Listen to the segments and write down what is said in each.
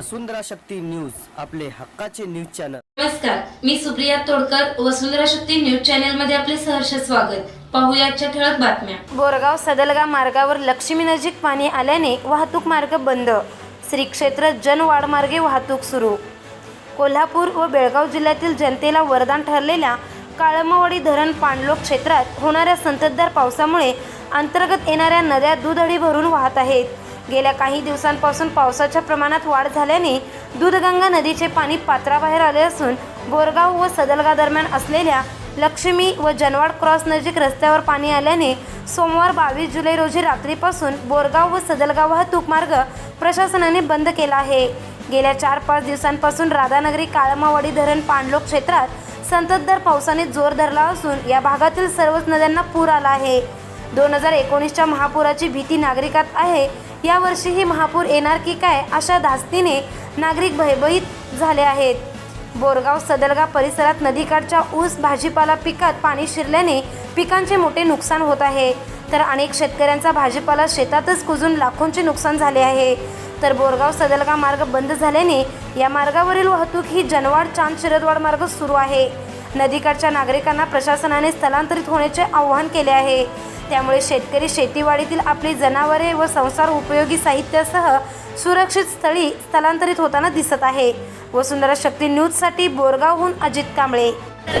वसुंधरा Shakti news आपले हक्काचे news channel. नमस्कार मी सुप्रिया तोडकर वसुंधरा शक्ती न्यूज चॅनलमध्ये आपले सहर्ष स्वागत. पाहूया आजच्या ठळक बातम्या. बोरगाव सदलगा मार्गावर लक्ष्मी नजीक पाणी आल्याने वाहतूक मार्ग बंद. श्री क्षेत्र जनवाड मार्गे वाहतूक सुरू. कोल्हापूर व बेळगाव जिल्ह्यातील जनतेला वरदान ठरलेल्या काळमवाडी धरण पाणलोट क्षेत्रात होणाऱ्या संततधार पावसामुळे अंतर्गत येणाऱ्या नद्या दुधडी भरून वाहत आहेत. गेल्या काही दिवसांपासून पावसाच्या प्रमाणात वाढ झाल्याने दूधगंगा नदीचे पाणी पात्राबाहेर आले असून बोरगाव व सदलगा दरम्यान असलेल्या लक्ष्मी व जनवाड क्रॉस नजीक रस्त्यावर पाणी आल्याने सोमवार बावीस जुलै रोजी रात्रीपासून बोरगाव व सदलगाव वाहतूक मार्ग प्रशासनाने बंद केला आहे. गेल्या चार पाच दिवसांपासून राधानगरी काळमावाडी धरण पाणलोक क्षेत्रात संततधार पावसाने जोर धरला असून या भागातील सर्वच नद्यांना पूर आला आहे. दोन हजार एकोणीसच्या महापुराची भीती नागरिकात आहे. यावर्षीही महापूर येणार की काय अशा धास्तीने नागरिक भयभीत झाले आहेत. बोरगाव सदलगा परिसरात नदीकाठच्या ऊस भाजीपाला पिकात पाणी शिरल्याने पिकांचे मोठे नुकसान होत आहे. तर अनेक शेतकऱ्यांचा भाजीपाला शेतातच कुजून लाखोंचे नुकसान झाले आहे. तर बोरगाव सदलगा मार्ग बंद झाल्याने या मार्गावरील वाहतूक ही जनवाड चांद शिरदवाड मार्ग सुरू आहे. नदीकाठच्या नागरिकांना प्रशासनाने स्थलांतरित होण्याचे आवाहन केले आहे. त्यामुळे शेतकरी शेतीवाडीतील आपली जनावरे व संसार उपयोगी साहित्यासह सुरक्षित स्थळी स्थलांतरित होताना दिसत आहे. वसुंधरा शक्ती न्यूजसाठी बोरगावहून अजित कांबळे.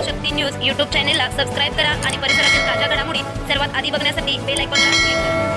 शक्ती न्यूज यूट्यूब चॅनेलला सबस्क्राईब करा आणि परिसरातील ताज्या घडामोडी सर्वात आधी बघण्यासाठी बेल आयकॉन